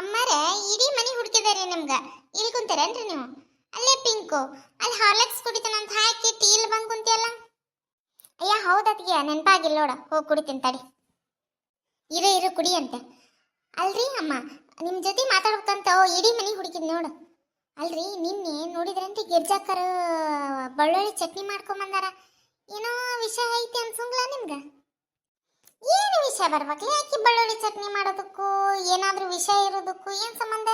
ಅಮ್ಮಾರ, ಇಡೀ ಮನೆ ಹುಡುಕಿದಾರೆ ನಿಮ್ಗ. ಇಲ್ಲಿ ಕುಂತೀರೇನ್ರಿ ನೀವು? ಅಲ್ಲೇ ಪಿಂಕು, ಅಲ್ಲಿ ಹಾರ್ಲೆಕ್ಸ್ ಕುಡಿತಾನಂತ ಹಾಕಿ ಟೀ ಇಲ್ಲಿ ಬಂದು ಕುಂತಿಯಲ್ಲ? ಅಯ್ಯ ಹೌದತ್ಗೆ ನೆನಪಾಗಿಲ್ಲ ನೋಡ. ಹೋಗಿ ಕುಡಿತೀನಿ ತಡಿ. ಇರೋ, ಇರು ಕುಡಿ ಅಂತ ಅಲ್ರಿ ಅಮ್ಮ ನಿಮ್ಮ ಜೊತೆ ಮಾತಾಡ್ಬೇಕಂತ ಇಡೀ ಮನೆ ಹುಡುಕಿದ್ ನೋಡು. ಅಲ್ರಿ, ನಿನ್ನೆ ನೋಡಿದ್ರಂತೆ ಗಿರ್ಜಾಕರ್, ಬೆಳ್ಳುಳ್ಳಿ ಚಟ್ನಿ ಮಾಡ್ಕೊಂಬಂದಾರ? ಏನೋ ವಿಷಯ ಐತಿ ಅನ್ಸಂಗ್ಲ ನಿಮ್ಗ? ಏನು ವಿಷಯ ಬರ್ಬೇಕು? ಯಾಕೆ ಬೆಳ್ಳುಳ್ಳಿ ಚಟ್ನಿ ಮಾಡೋದಕ್ಕೂ, ಏನಾದ್ರೂ ವಿಷಯ ಇರೋದಕ್ಕೂ ಏನು ಸಂಬಂಧ?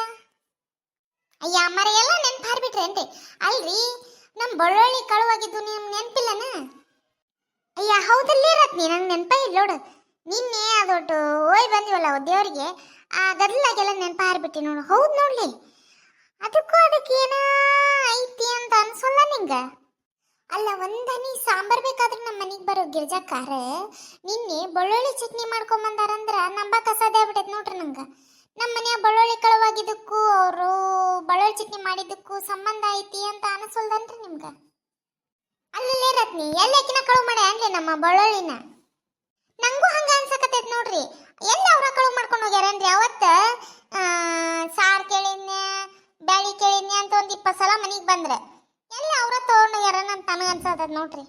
ಅಯ್ಯ ಅಮ್ಮರ ಎಲ್ಲ ನೆನ್ಪು ಹಾರ್ಬಿಟ್ರೇನ್ರಿ ಅಲ್ರಿ ನಮ್ಮ ಬೆಳ್ಳುಳ್ಳಿ ಕಳುವಾಗಿದ್ದು ನಿಮ್ ನೆನಪಿಲ್ಲನ? ಅಯ್ಯ, ಹೌದಲ್ಲಿ ರತ್ನಿ, ನಂಗೆ ನೆನಪ ಇಲ್ಲ ನೋಡು. ನಿನ್ನೆ ಅದೊಟ್ಟು ಹೋಯ್ ಬಂದಿವಲ್ಲ ದೇವರಿಗೆ, ಆ ಗದ್ಲಾಗೆಲ್ಲ ನೆನಪ ಹಾರ್ಬಿಟ್ಟಿ ನೋಡು. ಹೌದು ನೋಡ್ಲಿ. ಅದಕ್ಕೂ ಅದಕ್ಕೆ ಏನೋ ಐತಿ ಅಂತ ಅನ್ಸಲ್ಲ ನಿಂಗ? ಅಲ್ಲ, ಒಂದನಿ ಸಾಂಬಾರ್ ಬೇಕಾದ್ರೆ ನಮ್ಮ ಮನೆಗೆ ಬರೋ ಗಿರ್ಜಾಕಾರ ನಿನ್ನೆ ಬೆಳ್ಳುಳ್ಳಿ ಚಟ್ನಿ ಮಾಡ್ಕೊಂಬಂದಾರಂದ್ರ ನಂಬಕ್ ಅಸಾಧ್ಯ ಆಗ್ಬಿಟ್ಟೈತೆ ನೋಡ್ರಿ ನಂಗ. ನಮ್ಮ ಮನೆಯ ಬೆಳ್ಳುಳ್ಳಿ ಕಳವಾಗಿದ್ದಕ್ಕೂ ಅವರು ಬೆಳ್ಳುಳ್ಳಿ ಚಟ್ನಿ ಮಾಡಿದ್ದಕ್ಕೂ ಸಂಬಂಧ ಐತಿ ಅಂತ ಅನಿಸಲ್ದನ್ರಿ ನಿಮ್ಗ? ಅಲ್ಲಲ್ಲೇ ರತ್ನಿ ಎಲ್ಲಕ್ಕಿನ ಕಳುವು ಮಾಡಿ ಅನ್ರಿ ನಮ್ಮ ಬೆಳ್ಳುಳ್ಳಿನ? ನಂಗೂ ಹಂಗ ಅನ್ಸಕತ್ತೈತೆ ನೋಡ್ರಿ. ಎಲ್ಲಿ ಅವ್ರ ಕಳುವು ಮಾಡ್ಕೊಂಡು ಹೋಗ್ಯಾರನ್ರಿ ಅವತ್ತ? ಸಾರು ಕೇಳಿದ್ನೆ ಬ್ಯಾಳಿ ಕೇಳಿದ್ನೆ ಅಂತ ಒಂದು ಇಪ್ಪತ್ತು ಸಲ ಮನೆಗೆ ಬಂದ್ರೆ. ಅವ್ರ ತೋರಣ ಯಾರ ಅಂತ ನನಗೆ ಅನ್ಸದ ನೋಡ್ರಿ.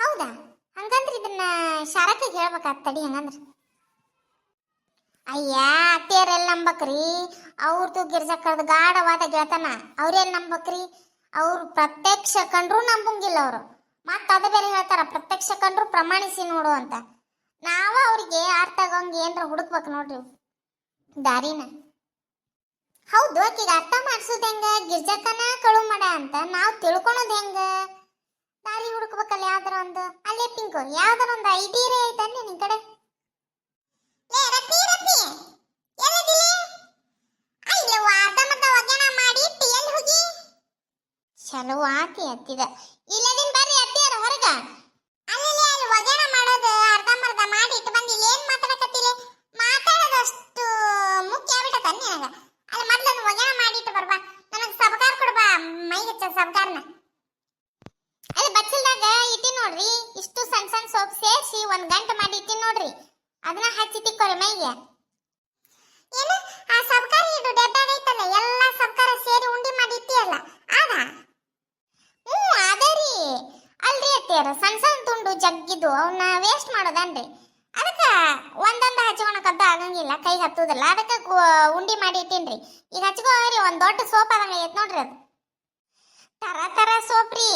ಹೌದಾ? ಹಂಗಂದ್ರೆ ಇದನ್ನ ಶಾರಕ್ಕೆ ಹೇಳ್ಬೇಕಾತ್ ತಡಿ ಹಂಗಂದ್ರ? ಅಯ್ಯ ಅತ್ತೆಯರೆಲ್ಲ ನಂಬಕ್ರಿ? ಅವ್ರದ್ದು ಗಿರ್ಜಕ್ಕಳ್ದು ಗಾಢವಾದ ಗೆಳತನ. ಅವ್ರೆಲ್ಲ ನಂಬಕ್ರಿ? ಅವ್ರು ಪ್ರತ್ಯಕ್ಷ ಕಂಡ್ರು ನಂಬಂಗಿಲ್ಲ ಅವರು. ಮತ್ತೆ ಅದ ಬೇರೆ ಹೇಳ್ತಾರ, ಪ್ರತ್ಯಕ್ಷ ಕಂಡ್ರು ಪ್ರಮಾಣಿಸಿ ನೋಡು ಅಂತ. ನಾವ ಅವ್ರಿಗೆ ಅರ್ಥ ಆಗಂಗ ಏನ್ರ ಹುಡುಕ್ಬೇಕು ನೋಡ್ರಿ. ದಾರಿನ. ಹೌದು ಆಕಿಗೆ ಅರ್ಥ ಮಾಡಿಸೋದು ಹೆಂಗ? ಗಿರ್ಜಕ್ಕನ ಕಳು ಮಾಡ ಅಂತ ನಾವು ತಿಳ್ಕೊಳೋದು ಹೆಂಗ? ದಾರಿ ಹುಡುಕ್ಬೇಕಲ್ಲ ಯಾವ್ದಾರ ಒಂದು? ಅಲ್ಲೇ ಪಿಂಕು, ಯಾವ್ದಾರ ಒಂದು ಐಡಿಯೇ ಐತನ್ನಿ ನಿನ್ ಕಡೆ? ಏ ರತಿ ಒಗ್ಗರಣ ಮಾಡಿ ಹೋಗಿ? ಚಲೋ ಆತಿ ಅತ್ತಿದ ಇಲ್ಲದಿನ್ ಬರ್ರಿ ಅತ್ತಿಯರ ಹೊರಗ ಅಲ್ಲಲ್ಲಿ ಅಲ್ಲಿ ಒಗ್ಗರಣ ಮಾಡೋದು ಅರ್ಧಮರ್ಧ ಮಾಡಿ ಇಟ್ಟು ಬಂದು ಇಲ್ಲಿ ಏನ್ ಮಾತಾಡಕತ್ತಿಲೆ ಮಾತಾಡೋದಷ್ಟು ಮುಖ್ಯ ಆಗ್ಬಿಟ್ಟತ ನಿನಗ ಅಲ್ಲಿ ಮೊದ್ಲೊಂದು ಒಗ್ಗರಣ ಮಾಡಿ ಇಟ್ಟು ಬರ್ಬಾ ನನಗೆ ಸಬಕಾರ ಕೊಡ್ಬಾ ಮೈ ಅದೇ ಬಚ್ಚಲ್ದಾಗ ಇಟ್ಟಿ ನೋಡ್ರಿ, ಇಷ್ಟು ಸಣ್ಣ ಸಣ್ಣ ಸೋಪ್ ಸೇರಿಸಿ ಒಂದ್ ಗಂಟೆ ಮಾಡಿ ಇಟ್ಟಿ ನೋಡ್ರಿ. ಅದನ್ನ ಹಚ್ಚಿ ತಿಕ್ಕೋರಿ ಮೈಗೆ. ಏನು, ಆ ಸಬ್ಕಾರ ಇದು ಡಬ್ಬಾಗ ಐತಲ್ಲ, ಎಲ್ಲ ಸಬ್ಕಾರ ಸೇರಿ ಉಂಡಿ ಮಾಡಿ ಇಟ್ಟಿಯಲ್ಲ ಅದ ಹ್ಞೂ ಅದೇ ರೀ. ಅಲ್ರಿ ಅತ್ತಿಯರ ಸಣ್ಣ ಸಣ್ಣ ತುಂಡು ಜಗ್ಗಿದ್ದು ಅವನ್ನ ವೇಸ್ಟ್ ಮಾಡೋದನ್ರಿ? ಅದಕ್ಕೆ ಒಂದೊಂದು ಹಚ್ಕೊಳಕಂತ ಆಗಂಗಿಲ್ಲ ಕೈಗೆ ಹತ್ತುದಲ್ಲ. ಅದಕ್ಕೆ ಉಂಡಿ ಮಾಡಿ ಇಟ್ಟೀನ್ರಿ. ಈಗ ಹಚ್ಕೋರಿ ಒಂದು ದೊಡ್ಡ ಸೋಪ್ ಅದಂಗ ಐತೆ ನೋಡ್ರಿ ಅದು. ತರ ತರ ಸೋಪ್ರಿ.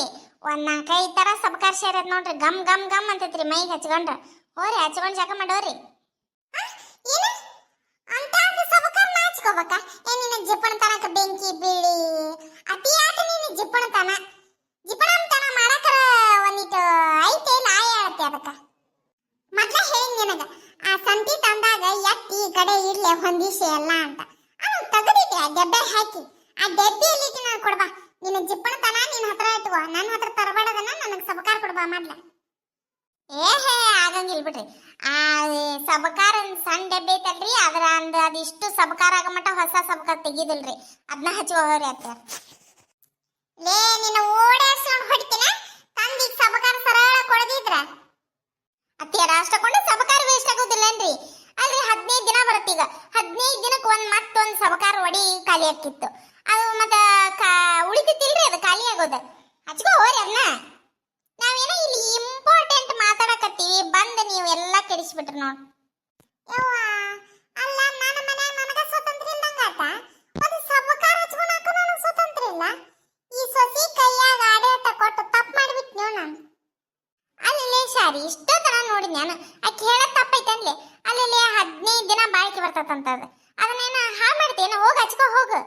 ಒಂದ್ ನಾಲ್ಕೈದು ತರ ಸಬ್ಕಾರ್ ಸೇರದ್ ನೋಡ್ರಿ. ಗಮ್ ಗಮ್ ಗಮ್ ಅಂತೈತ್ರಿ ಮೈಗೆ ಹಚ್ಕೊಂಡ್ರ ಹೋರಿ ಹಚ್ಕೊಂಡ್ ಜಾಕ ಮಾಡೋರಿ. ಬೆಂಕಿ ಬೀಳಿ. ಅತಿ ಆಟ ನೀನು ಜಿಪ್ಪಣ ತನ. ಜಿಪ್ಪಣ ತನ ಮಾಡಕರ ಒಂದಿಟ್ಟು ಐತೆ ಆಯ ಹೇಳತ್ತೆ ಅದಕ್ಕ. ಮೊದ್ಲ ಹೇಳಿ ನಿನಗ, ಆ ಸಂತಿ ತಂದಾಗ ಎತ್ತಿ ಈ ಕಡೆ ಇರ್ಲೆ ಹೊಂದಿಸಿ ಎಲ್ಲ ಅಂತ. ಅದು ತೆಗೆದಿಟ್ಟೆ ಆ ಹಾಕಿ. ಆ ಡೆಬ್ಬಿಯಲ್ಲಿ ನಾನು ಕೊಡ್ಬಾ. ನಿನ್ನ ಜಿಪ್ಪಣ ತನ ನಿನ್ನ ಹತ್ರ ಇಟ್ಕೋ. ನನ್ನ ಹತ್ರ ತರಬೇಡದನ್ನ ನನಗೆ ಸಬಕಾರ ಕೊಡ್ಬಾ ಮಾಡ್ಲ ಏ ಹೇ, ಆಗಂಗಿಲ್ಲ ಬಿಡ್ರಿ. ಆ ಸಬಕಾರ ಸಣ್ಣ ಡಬ್ಬೆ ಐತಲ್ರಿ, ಅದ್ರ ಅಂದ ಅದಿಷ್ಟು ಸಬಕಾರ ಆಗ ಮಟ್ಟ ಹೊಸ ಸಬಕಾರ ತೆಗಿದಿಲ್ರಿ. ಅದನ್ನ ಹಚ್ಚುವವ್ರಿ ಅತ್ತ. ಲೇ, ನಿನ್ನ ಓಡಾಡ್ಸ್ಕೊಂಡು ಹೊಡಿತೀನ? ತಂದಿ ಸಬಕಾರ ಸರಳ ಕೊಡದಿದ್ರ? ಅತ್ತಿಯರ ಅಷ್ಟಕೊಂಡು ಸಬಕಾರ ವೇಸ್ಟ್ ಆಗೋದಿಲ್ಲನ್ರಿ? ಅಲ್ರಿ ಹದಿನೈದು ದಿನ ಬರುತ್ತೆ ಈಗ. ಹದಿನೈದು ದಿನಕ್ಕೆ ಒಂದು ಮತ್ತೊಂದು ಸಬಕಾರ ಒಡಿ ಖಾಲಿ ಆಕಿತ್ತು ಅದು ಮತ್ತೆ ಉಳಿತಿತ್ತಿಲ್ರಿ ಅದು ಖಾಲಿ ಆಗೋದು. ಹಚ್ಕೋ ಹೋರಿ ಅದನ್ನ ನಾವೇನೋ ಇಲ್ಲಿ ಇಂಪಾರ್ಟೆಂಟ್ ಮಾತಾಡಕತ್ತೀವಿ. ಬಂದು ನೀವು ಎಲ್ಲ ಕೆಡಿಸ್ಬಿಟ್ರಿ ನೋಡಿ. ಅಲ್ಲ, ನನ್ನ ಮನ್ಯಾಗ ನನಗ ಸ್ವತಂತ್ರ ಒಂದು ಸಬಕಾರ ಹಚ್ಕೊಳಕ ನನಗೆ ಸ್ವತಂತ್ರ ಇಲ್ಲ ಈ ಸೊಸಿ ಕೈಯಾಗ ಆಡಳಿತ ಕೊಟ್ಟು ತಪ್ಪು ಮಾಡಿಬಿಟ್ಟು ನೀವು ನಾನು ಅಲ್ಲೇ ಶಾರಿ ಇಷ್ಟೋ ತರ ನೋಡಿ ನಾನು ಆಕೆ ಹೇಳೋದ್ ತಪ್ಪೈತನ್ಲೆ ಅಲ್ಲೇ ಹದಿನೈದು ದಿನ ಬರ್ತದಂತದ ಅದನ್ನೇನ ಹಾಳು ಮಾಡ್ತೇನ ಹೋಗಿ ಹಚ್ಕೋ, ಹೋಗು.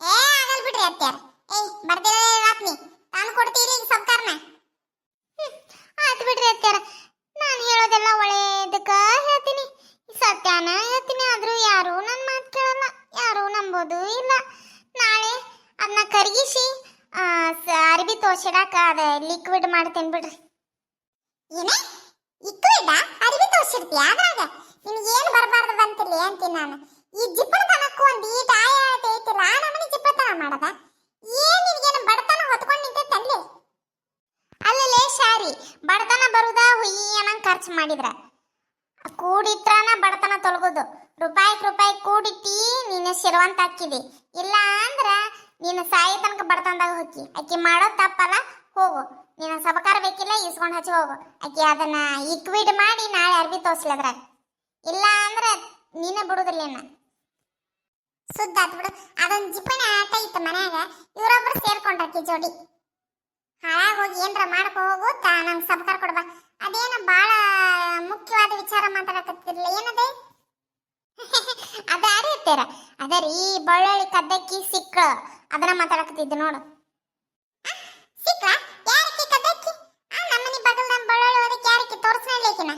ಏ, ಆಗಲ್ ಬಿಡ್ರಿ ಅತ್ತ್ಯಾರ ಏಯ್ ಬರ್ದಿಲ್ಲ ರಾತ್ನಿ ತಾನು ಕೊಡ್ತೀರಿ ಈಗ ಸಬ್ಕಾರ್ನ ಆತ್ ಬಿಡ್ರಿ ಅತ್ತ್ಯಾರ. ನಾನು ಹೇಳೋದೆಲ್ಲ ಒಳ್ಳೇದಕ್ಕ ಹೇಳ್ತೀನಿ. ಸತ್ಯಾನ ಹೇಳ್ತೀನಿ, ಆದ್ರೂ ಯಾರು ನನ್ನ ಮಾತು ಕೇಳಲ್ಲ. ಯಾರು ನಂಬೋದು ಇಲ್ಲ. ನಾಳೆ ಅದನ್ನ ಕರಗಿಸಿ ಅರಿವಿ ತೋರ್ಸಿಡಾಕ ಅದ ಲಿಕ್ವಿಡ್ ಮಾಡ್ತೇನೆ ಬಿಡ್ರಿ. ಏನೇ? ಲಿಕ್ವಿಡ್ ಅರಿವಿ ತೋರ್ಸಿಡ್ತೀಯ ಅದ್ರಾಗ? ನಿನಗೆ ಏನು ಬರಬಾರ್ದು ಬಂತಿಲ್ಲ ಅಂತೀನಿ ನಾನು? ಈ ಜಿಪ್ಪಣತನಕ್ಕೂ ಒಂದು ಈ ತಾಯ ಐತಿಲ್ಲ, ಆ ನಮನಿ ಜಿಪ್ಪತನ ಮಾಡದ? ಏನ್ ನಿನಗೇನು ಬಡತನ ಹೊತ್ಕೊಂಡು ನಿಂತೈತಲ್ಲಿ ಅಲ್ಲಲ್ಲೇ ಶಾರಿ, ಬಡತನ ಬರುದ ಹುಯ್ಯನಂಗ್ ಖರ್ಚು ಮಾಡಿದ್ರ. ಕೂಡಿತ್ರನ ಬಡತನ ತೊಲಗೋದು. ರೂಪಾಯಿ ರೂಪಾಯಿ ಕೂಡಿಟ್ಟಿ ನಿನ್ನ ಶಿರವಂತ ಹಾಕಿದಿ ಇಲ್ಲ ಅಂದ್ರ ನಿನ್ನ ಸಾಯಿ ತನಕ ಬಡತನದಾಗ ಹೋಗಿ ಆಕಿ ಮಾಡೋ ತಪ್ಪಲ್ಲ, ಹೋಗು. ನೀನು ಸಬಕಾರ ಬೇಕಿಲ್ಲ ಇಸ್ಕೊಂಡು ಹಚ್ಚಿ ಹೋಗು. ಅಕ್ಕಿ ಅದನ್ನ ಇಕ್ವಿಡ್ ಮಾಡಿ ನಾಳೆ ಅರ್ಬಿ ತೋರಿಸ್ಲಿ ಇಲ್ಲ ಅಂದ್ರೆ ನೀನೇ ಬಿಡುದಿಲ್ಲ ಸುದ್ದ ಬಿಡು. ಅದೊಂದು ಜಿಪಣಿ ಆಟ ಇತ್ತು ಮನ್ಯಾಗ. ಇವರೊಬ್ರು ಸೇರ್ಕೊಂಡ್ರಕಿ ಜೋಡಿ ಹಾಳಾಗ ಹೋಗಿ ಏನ್ರ ಮಾಡ್ಕೊ ಹೋಗು ತಾ, ನಂಗೆ ಸಬಕಾರ ಕೊಡ್ಬಾ ಅದೇನ ಬಾಳ ಮುಖ್ಯವಾದ ವಿಚಾರ ಮಾತಾಡಕತ್ತಿರ್ಲಿಲ್ಲ ಏನದೆ? ಅದ ಅರಿಯುತ್ತೀರ ಅದ ರೀ, ಬಳ್ಳೊಳ್ಳಿ ಕದ್ದಕ್ಕಿ ಸಿಕ್ಕ ಅದನ್ನ ಮಾತಾಡಕತ್ತಿದ್ದೆ ನೋಡು ಆ, ಸಿಕ್ಕ ಯಾರಕ್ಕಿ ಕದ್ದಕ್ಕಿ ಆ ನಮ್ಮನಿ ಬಗಲ್ ನಮ್ಮ ಬಳ್ಳೊಳ್ಳಿ ಹೋದಕ್ಕೆ ಯಾರಕ್ಕಿ ತೋರ್ಸ್ನಲ್ಲೇಕಿನ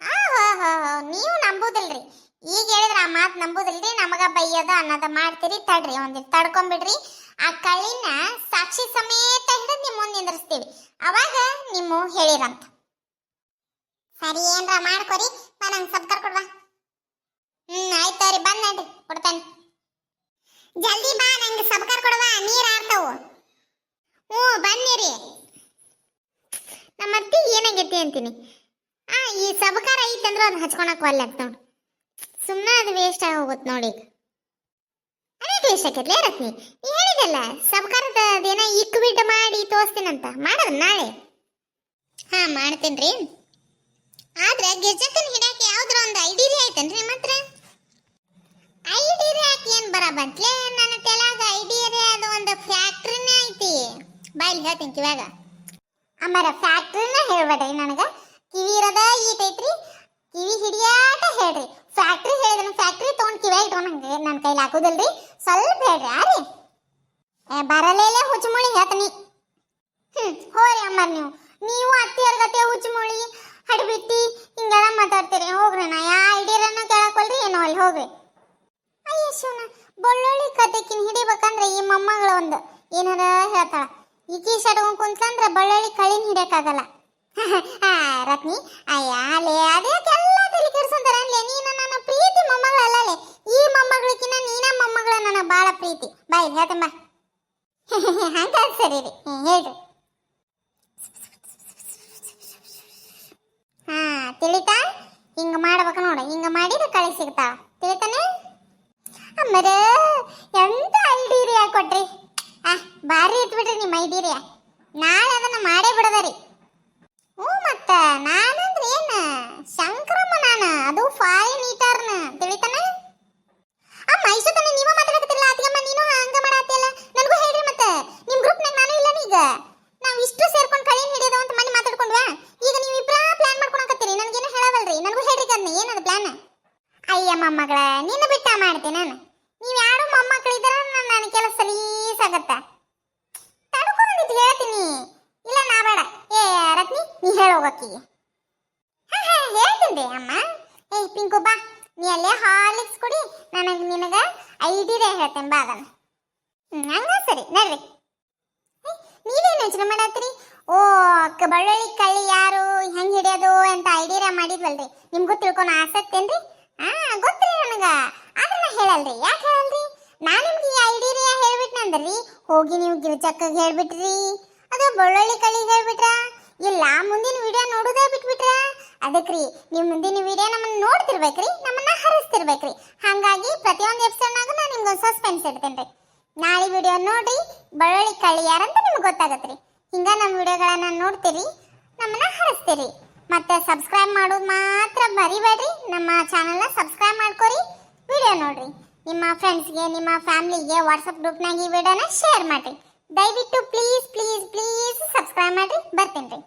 ಆ ಹೋ ಹೋ ಹೋ, ನೀವು ನಂಬುದಿಲ್ರಿ ಈಗ ಹೇಳಿದ್ರ ಆ ಮಾತು ನಂಬುದಿಲ್ರಿ ನಮಗ ಬೈಯದ ಅನ್ನದ ಮಾಡ್ತೀರಿ, ತಡ್ರಿ ಒಂದಿಟ್ಟು ತಡ್ಕೊಂಬಿಡ್ರಿ. ಆ ಕಳ್ಳಿನ ಸಾಕ್ಷಿ ಸಮೇತ ಹಿಡಿದು ನಿಮ್ಮ ಮುಂದೆ ನಿಂದ್ರಿಸ್ತೀವಿ. ಅವಾಗ ನಿಮ್ಮ ಹೇಳಿರಂತ. ಸರಿ ಏನ್ರ ಮಾಡ್ಕೊರಿ ಬಾ ನಂಗೆ ಸಬ್ಕರ್ ಕೊಡ್ವಾ ಹ್ಮ್, ಆಯ್ತು ರೀ ಬಂದ್ ನಡ್ರಿ, ಕೊಡ್ತೇನೆ. ಜಲ್ದಿ ಬಾ, ನಂಗೆ ಸಬ್ಕರ್ ಕೊಡ್ವಾ ನೀರ್ ಆರ್ತವು ಹ್ಞೂ, ಬನ್ನಿರಿ. ನಮ್ಮ ಅತ್ತಿ ಏನಾಗೈತಿ ಅಂತೀನಿ. ಆ, ಈ ಸಬಕಾರ ಐತಂದ್ರೆ ಅದು ಹಚ್ಕೊಳಕ್ ಒಲ್ಲೆ ನೋಡು. ಸುಮ್ಮನೆ ಅದು ವೇಸ್ಟ್ ಆಗಿ ಹೋಗುತ್ತೆ ನೋಡಿ. ಅದೇ ವೇಸ್ಟ್ ಆಕೈತ್ಲೆ ರತ್ನಿ? ನೀ ಹೇಳಿದಲ್ಲ ಸರ್ಕಾರದ ಅದೇನ ಇಕ್ವಿಟ್ ಮಾಡಿ ತೋರಿಸ್ತೀನಂತ. ಮಾಡೋದು ನಾಳೆ. ಹಾ ಮಾಡ್ತೇನ್ರಿ ಆದ್ರೆ ಗಿರ್ಜಕ್ಕನ್ ಹಿಡಾಕ ಯಾವ್ದ್ರ ಒಂದು ಐಡಿರಿ ಐತೇನ್ರಿ ನಿಮ್ಮ ಹತ್ರ? ಐಡಿರಿ ಹಾಕಿ ಏನ್ ಬರ ಬಂತ್ಲೆ ನನ್ನ ತೆಲಾಗ ಐಡಿರಿ ಅದು ಒಂದು ಫ್ಯಾಕ್ಟ್ರಿನೇ ಐತಿ. ಬಾಯ್ಲಿ ಹೇಳ್ತೀನಿ ಕಿವ್ಯಾಗ. ಅಮ್ಮರ ಫ್ಯಾಕ್ಟ್ರಿನ ಹೇಳ್ಬೇಡ್ರಿ ನನಗೆ. ಕಿವಿ ಇರದ ಈಟೈತ್ರಿ. ಕಿವಿ ಹಿಡಿಯಾಟ ಹೇಳ್ರಿ. ಫ್ಯಾಕ್ಟ್ರಿ ಹೇಳಿದ್ರೆ ಫ್ಯಾಕ್ಟ್ರಿ ತೊಗೊಂಡ್ ಕಿವಿ ಇಟ್ಕೊಂಡಂಗೆ ನನ್ನ ಕೈಲಿ ಹಾಕೋದಲ್ರಿ? ಸ್ವಲ್ಪ ಹೇಳ್ರಿ ಏ, ಬರಲೇಲೆ ಹುಚ್ಚುಮುಳಿ ಹೇಳ್ತೀನಿ. ಹ್ಮ್ ಹೋರಿ ಅಮ್ಮರ್ ನೀವು. ನೀವು ಅತ್ತಿಯರ್ ಗತೆ ಹುಚ್ಚುಮುಳಿ ಹಡ್ಬಿಟ್ಟಿ, ಹಿಂಗೆಲ್ಲ ಮಾತಾಡ್ತೀರಿ. ಹೋಗ್ರಿ ನಾ ಯಾ ಐಡಿಯರನ್ನ ಕೇಳಕೊಳ್ರಿ, ಏನೋ ಅಲ್ಲಿ ಹೋಗ್ರಿ. ಅಯ್ಯ ಶಿವನ ಬೊಳ್ಳೊಳ್ಳಿ ಕತೆಕಿನ ಹಿಡಿಬೇಕಂದ್ರೆ ಈ ಮೊಮ್ಮಗಳ ಒಂದು ಏನಾರ ಹೇಳ್ತಾಳ. ಈಕಿ ಸಡ್ಕೊಂಡ್ ಕುಂತ್ಕಂದ್ರೆ ಬಳ್ಳೊಳ್ಳಿ ಕಳಿನ ಹಿಡಿಯಕ್ಕಾಗಲ್ಲ. ರತ್ನಿ, ಅಯ್ಯ ಅಲ್ಲೇ ಅದಕ್ಕೆಲ್ಲ ತಲೆ ಕೆಡ್ಸಂತಾರ ಅಲ್ಲೇ ನೀನು ನನ್ನ ಪ್ರೀತಿ ಮೊಮ್ಮಗಳಲ್ಲೇ ಈ ಮೊಮ್ಮಗಳಿಕಿನ ನೀನ ಮೊಮ್ಮಗಳ ನನಗೆ ಭಾಳ ಪ್ರೀತಿ ಬಾಯ್ ಹೇಳ್ತಂಬ ಹಂಗ ಸರಿ ರೀ. ಹೇಳ್ರಿ. ಹಾ, ತಿಳಿತಾ? ಹಿಂಗ ಮಾಡ್ಬೇಕು ನೋಡು. ಹಿಂಗ ಮಾಡಿದ್ರೆ ಕಳೆ ಸಿಗ್ತಾವ. ತಿಳಿತಾನೆ? ಅಮ್ಮರ, ಎಂತ ಐಡಿರಿಯಾ ಕೊಟ್ರಿ? ಆ ಬಾರಿ ಇಟ್ಬಿಟ್ರಿ ನಿಮ್ಮ ಐಡಿರಿಯಾ. ನಾಳೆ ಅದನ್ನ ಮಾಡೇ ಬಿಡದರಿ. ಹ್ಞೂ ಮತ್ತ, ನಾನಂದ್ರೆ ಏನು, ಶಂಕರಮ್ಮ ನಾನು? ಅದು ಫಾರಿನ್ ಈಟರ್ನ ತಿಳಿತಾನ ಅಮ್ಮ ಇಷ್ಟೊತ್ತನ ನೀವ ಮಾತಾಡಕತ್ತಿರಲ್ಲ ಅತ್ತಿಗಮ್ಮ ನೀನು ಹಂಗ ಮಾಡತ್ತಿಯಲ್ಲ ನನಗೂ ಹೇಳ್ರಿ ಮತ್ತೆ ನಿಮ್ ಗ್ರೂಪ್ನಾಗ ನಾನು ಇಲ್ಲ ಈಗ ನಾವ್ ಇಷ್ಟು ಸೇರ್ಕೊಂಡು ಕಳಿನ ಹಿಡಿಯೋದು ಅಂತ ಮನೆ ಮಾತಾಡ್ಕೊಂಡ್ವಾ ಈಗ ನೀವು ಇಬ್ರ ಪ್ಲಾನ್ ಮಾಡ್ಕೊಳಕತ್ತೀರಿ ನನಗೇನು ಹೇಳವಲ್ರಿ ನನಗೂ ಹೇಳ್ರಿ ಅದನ್ನ ಏನದ ಪ್ಲಾನ್ ಅಯ್ಯ ಮೊಮ್ಮಗಳ ನಿನ್ನ ಬಿಟ್ಟ ಮಾಡ್ತೀನಿ ನಾನು ನೀವು ಯಾರು ಮೊಮ್ಮಕ್ಕಳಿದ್ರ ನನ್ನ ಕೆಲಸ ಸಲೀಸಾಗತ್ತ ತಡ್ಕೊಂಡಿದ್ದು ಹೇಳ್ತೀನಿ ಇಲ್ಲ ನಾ ಬೇಡ ಏ ರತ್ನಿ ನೀ ಹೇಳೋಗಕ್ಕಿಗೆ ಹಾ ಹಾ ಅಮ್ಮ. ಏಯ್ ಪಿಂಕು, ಬಾ. ನೀ ಅಲ್ಲೇ ಹಾಲಿಕ್ಸ್ ಕೊಡಿ ನನಗೆ ನಿನಗ ಐಡಿರೇ ಹೇಳ್ತೇನೆ ಬಾ ಅದನ್ನ ಹಂಗ ಸರಿ, ನಡ್ರಿ. ನೀವೇನು ಯೋಚನೆ ಮಾಡತ್ತೀರಿ? ಓ ಬಳ್ಳೊಳ್ಳಿ ಕಳ್ಳಿ ಯಾರು, ಹೆಂಗೆ ಹಿಡಿಯೋದು ಅಂತ ಐಡಿಯಾ ಮಾಡಿದ್ವಲ್ರಿ. ನಿಮ್ಗೂ ತಿಳ್ಕೊನ ಆಸಕ್ತಿ ಏನ್ರಿ? ಹಾ ಗೊತ್ತ್ರಿ ನನಗ. ಆದ್ರೆ ನಾ ಹೇಳಲ್ರಿ. ಯಾಕೆ ಹೇಳಲ್ರಿ? ನಾ ನಿಮ್ಗೆ ಈ ಐಡಿಯಾ ಹೇಳ್ಬಿಟ್ನಂದ್ರಿ. ಹೋಗಿ ನೀವು ಗಿರ್ಜಕ್ಕಗೆ ಹೇಳ್ಬಿಟ್ರಿ. ಅದು ಬಳ್ಳೊಳ್ಳಿ ಕಳ್ಳಿಗೆ ಹೇಳ್ಬಿಟ್ರ? ಇಲ್ಲ, ಮುಂದಿನ ವಿಡಿಯೋ ನೋಡೋದೇ ಬಿಟ್ಬಿಟ್ರೆ? ಅದಕ್ಕೆ ರೀ ನೀವು ಮುಂದಿನ ವಿಡಿಯೋ ನಮ್ಮನ್ನ ನೋಡ್ತಿರ್ಬೇಕ್ರಿ, ನಮ್ಮನ್ನ ಹರಿಸ್ತಿರ್ಬೇಕ್ರಿ. ಹಾಗಾಗಿ ಪ್ರತಿಯೊಂದು ಎಪಿಸೋಡ್ನಾಗ ನಾನು ನಿಮ್ಗೊಂದು ಸಸ್ಪೆನ್ಸ್ ಇಡ್ತೇನೆ ನಾಳೆ ವಿಡಿಯೋ ನೋಡ್ರಿ ಬಳ್ಳಿ ಕಳ್ಳಿ ಯಾರಂತ ನಿಮ್ಗೆ ರೀ ಹಿಂಗ ನಮ್ಮ ವಿಡಿಯೋಗಳನ್ನ ನೋಡ್ತೀರಿ, ನಮ್ಮನ್ನ ಹರಿಸ್ತೀರಿ. ಮತ್ತೆ ಸಬ್ಸ್ಕ್ರೈಬ್ ಮಾಡೋದು ಮಾತ್ರ ಮರಿಬೇಡ್ರಿ, ನಮ್ಮ ಚಾನಲ್ನ ಸಬ್ಸ್ಕ್ರೈಬ್ ಮಾಡ್ಕೊರಿ ವಿಡಿಯೋ ನೋಡ್ರಿ. ನಿಮ್ಮ ಫ್ರೆಂಡ್ಸ್ಗೆ ನಿಮ್ಮ ಫ್ಯಾಮಿಲಿಗೆ ವಾಟ್ಸಪ್ ಗ್ರೂಪ್ನಾಗ ಈ ವಿಡಿಯೋನ ಶೇರ್ ಮಾಡಿರಿ. ದಯವಿಟ್ಟು ಪ್ಲೀಸ್ ಪ್ಲೀಸ್ ಪ್ಲೀಸ್ ಸಬ್ಸ್ಕ್ರೈಬ್ ಮಾಡ್ರಿ ಬರ್ತೀನಿ ರೀ